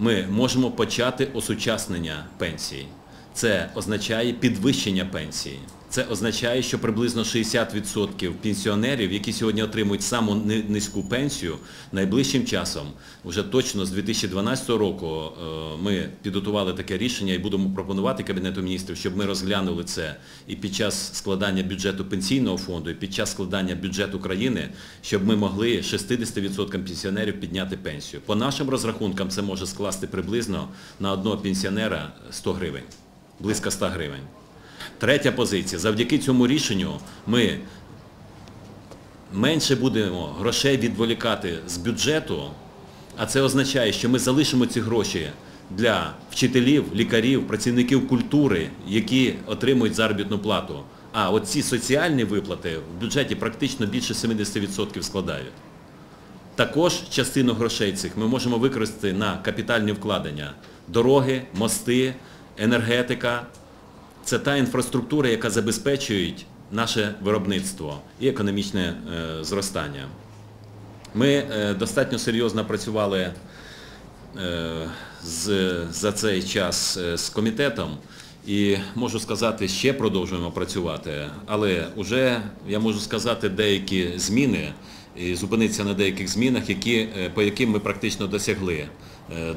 ми можемо почати осучаснення пенсій. Це означає підвищення пенсії. Це означає, що приблизно 60% пенсіонерів, які сьогодні отримують саму низьку пенсію, найближчим часом, вже точно з 2012 року, е, ми підготували таке рішення і будемо пропонувати Кабінету міністрів, щоб ми розглянули це і під час складання бюджету пенсійного фонду, і під час складання бюджету країни, щоб ми могли 60% пенсіонерів підняти пенсію. По нашим розрахункам це може скласти приблизно на одного пенсіонера 100 гривень, близько 100 гривень. Третя позиція. Завдяки цьому рішенню ми менше будемо грошей відволікати з бюджету, а це означає, що ми залишимо ці гроші для вчителів, лікарів, працівників культури, які отримують заробітну плату. А оці соціальні виплати в бюджеті практично більше 70% складають. Також частину грошей цих ми можемо використати на капітальні вкладення. Дороги, мости, енергетика. Це та інфраструктура, яка забезпечує наше виробництво і економічне е, зростання. Ми е, достатньо серйозно працювали е, за цей час з комітетом і можу сказати, ще продовжуємо працювати, але вже я можу сказати деякі зміни і зупинитися на деяких змінах, по яким ми практично досягли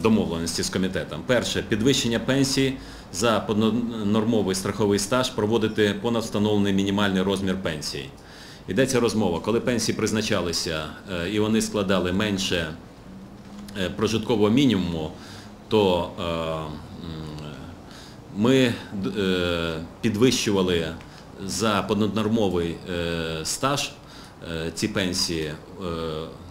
домовленості з комітетом. Перше, підвищення пенсії за понаднормовий страховий стаж проводити понад встановлений мінімальний розмір пенсії. Йдеться розмова, коли пенсії призначалися е, і вони складали менше е, прожиткового мінімуму, то е, ми е, підвищували за понаднормовий е, стаж е, ці пенсії е,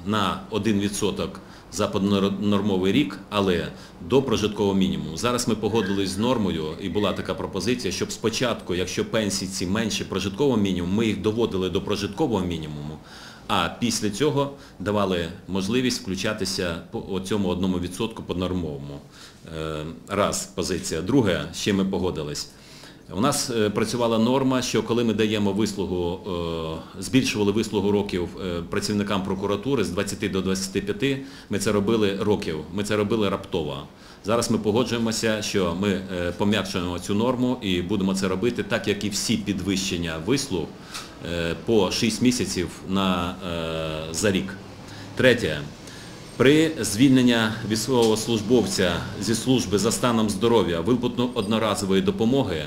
на 1% за понаднормовий рік, але до прожиткового мінімуму. Зараз ми погодились з нормою, і була така пропозиція, щоб спочатку, якщо пенсії ці менше прожиткового мінімуму, ми їх доводили до прожиткового мінімуму, а після цього давали можливість включатися по цьому одному відсотку по нормовому. Е, Раз позиція. Друге, чим ми погодились. У нас е, працювала норма, що коли ми даємо вислугу, е, збільшували вислугу років е, працівникам прокуратури з 20 до 25, ми це робили років, ми це робили раптово. Зараз ми погоджуємося, що ми пом'якшуємо цю норму і будемо це робити так, як і всі підвищення вислуг по 6 місяців на, за рік. Третє. При звільненні військовослужбовця зі служби за станом здоров'я виплату одноразової допомоги,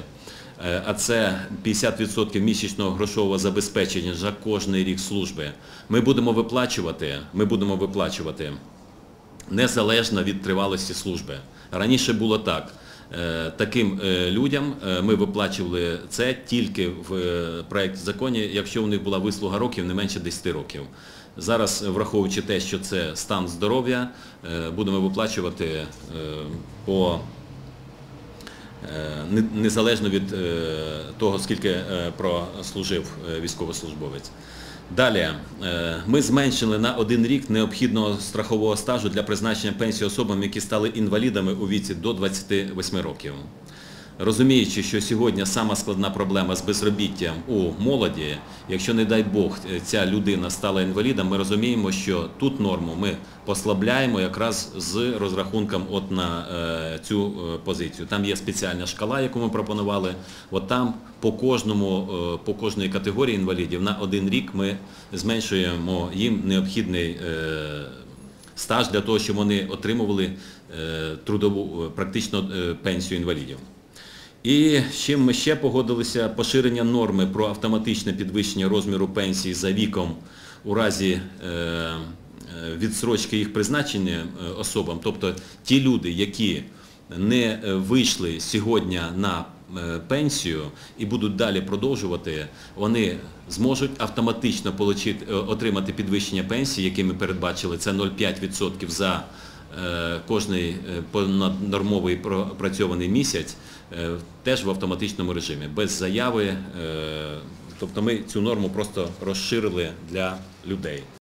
а це 50% місячного грошового забезпечення за кожний рік служби, ми будемо виплачувати, ми будемо виплачувати незалежно від тривалості служби. Раніше було так. Е, Таким е, людям е, ми виплачували це тільки в е, проєкті законі, якщо у них була вислуга років не менше 10 років. Зараз, враховуючи те, що це стан здоров'я, е, будемо виплачувати е, по е, незалежно від е, того, скільки е, прослужив е, військовослужбовець. Далі, е, ми зменшили на один рік необхідного страхового стажу для призначення пенсії особам, які стали інвалідами у віці до 28 років. Розуміючи, що сьогодні сама складна проблема з безробіттям у молоді, якщо, не дай Бог, ця людина стала інвалідом, ми розуміємо, що тут норму ми послабляємо якраз з розрахунком от на е, цю е, позицію. Там є спеціальна шкала, яку ми пропонували. От там по кожному, е, по кожній категорії інвалідів на один рік ми зменшуємо їм необхідний стаж для того, щоб вони отримували трудову практично пенсію інвалідів. І з чим ми ще погодилися, поширення норми про автоматичне підвищення розміру пенсії за віком у разі е, е, відсрочки їх призначення е, особам, тобто ті люди, які не вийшли сьогодні на пенсію і будуть далі продовжувати, вони зможуть автоматично отримати підвищення пенсії, яке ми передбачили, це 0,5% за кожний е, понаднормовий пропрацьований місяць е, теж в автоматичному режимі, без заяви. е, Тобто ми цю норму просто розширили для людей.